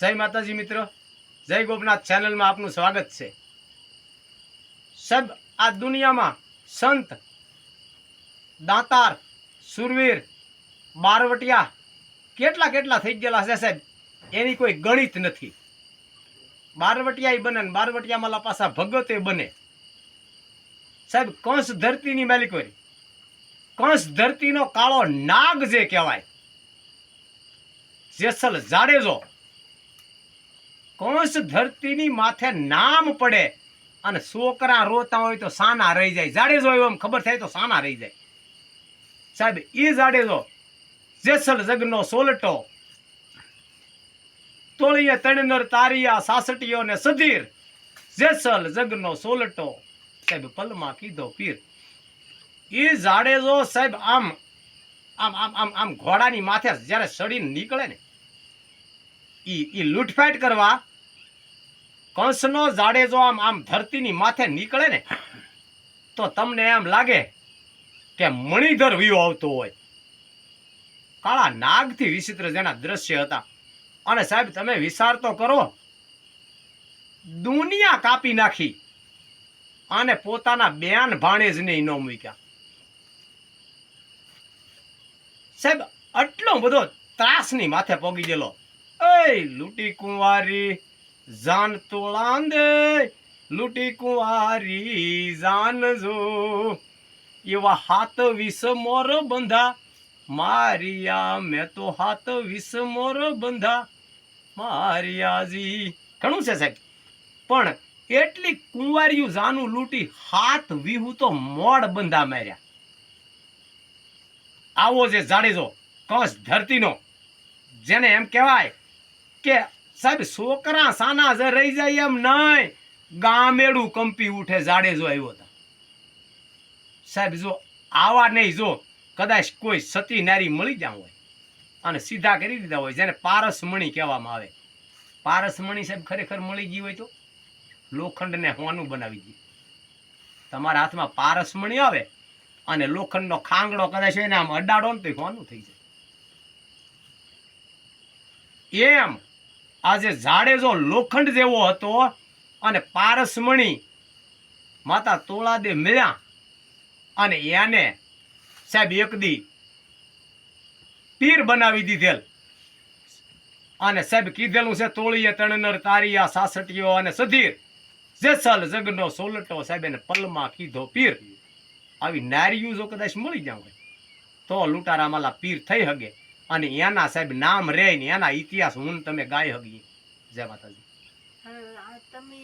જય માતાજી મિત્રો. જય ગોપનાથ ચેનલમાં આપનું સ્વાગત છે. સબ, આ દુનિયામાં સંત, દાતાર, સુરવીર, બારવટિયા કેટલા કેટલા થઈ ગયેલા છે સાહેબ? એની કોઈ ગણિત નથી. બારવટિયા બને ને બારવટિયામાં પાછા ભગતે બને. સાહેબ, કંસ ધરતીની માલિકોરી કંસ ધરતીનો કાળો નાગ જે કહેવાય, જેસલ જાડેજો કંસ ધરતીની માથે નામ પડે અને છોકરા રોતા હોય તો સાના રહી જાય. જાડેજો એમ ખબર થાય તો સાના રહી જાય. સાહેબ, એ જાડેજો જેસલ જગનો સોલટો તોળીએ તણનર તારિયા સાસટીઓ ને સધીર જેસલ જગનો સોલટો. સાહેબ, પલમાં કીધો પીર. એ જાડેજો સાહેબ, આમ આમ આમ આમ આમ ઘોડાની માથે જ્યારે સડીને નીકળે ને એ એ લૂંટફાટ કરવા કંસનો જાડે જો આમ આમ ધરતીની માથે નીકળે ને, તો તમને એમ લાગે કે મણિધર વિયો આવતો હોય. કાળા નાગથી વિચિત્ર જેના દ્રશ્ય હતા. અને સાહેબ, તમે વિચાર તો કરો, દુનિયા કાપી નાખી અને પોતાના બેન ભાણેજને ન મૂક્યા. સાહેબ, આટલો બધો ત્રાસની માથે પોગી ગયેલો. એ લૂંટી કુંવારી જાન તોળાંદે લૂંટી કુંવારી જાનજો એવા હાથ વિસ મોર બંધા, મારિયા મેં તો હાથ વિસ મોર બંધા. મારિયાજી ઘણું છે સાહેબ. પણ એટલી કુંવારિયું જાનું લૂંટી હાથ વિહુ તો મોડ બંધા માર્યા. આવો જે જાડેજો, કસ ધરતીનો. જેને એમ કહેવાય કે સાહેબ, છોકરા સાના જ રહી જાય એમ નહીં. ગામેડું કંપી ઉઠે જાડેજો આવ્યો હતા સાહેબ, જો આવા નહીં, જો કદાચ કોઈ સતી નારી મળી જ્યાં હોય અને સીધા કરી દીધા હોય, જેને પારસમણી કહેવામાં આવે. પારસમણી સાહેબ ખરેખર મળી ગઈ હોય તો? લોખંડને હોનું બનાવી દે. તમારા હાથમાં પારસમણી આવે અને લોખંડનો ખાંગડો કદાચ એને આમ અડાડો ને તો હોનું થઈ જાય. એમ આજે જાડેજો લોખંડ જેવો હતો અને પારસમણી માતા તોળાદે મળ્યા અને એને સાહેબ એક દી પીર બનાવી દીધેલ. અને સાહેબ કીધેલું છે, તોળીએ તણનર તારીયા સાસટીયો અને સધીર. જેસલ જગનો સોલટો સાહેબ એને પલમાં કીધો, પીર. આવી નારીયું જો કદાચ મળી જાવ તો લૂંટારા માલા પીર થઈ હગે. અને એના સાહેબ નામ રહે ને એના ઇતિહાસ હું તમે ગાય હગીએ જય માતાજી. તમે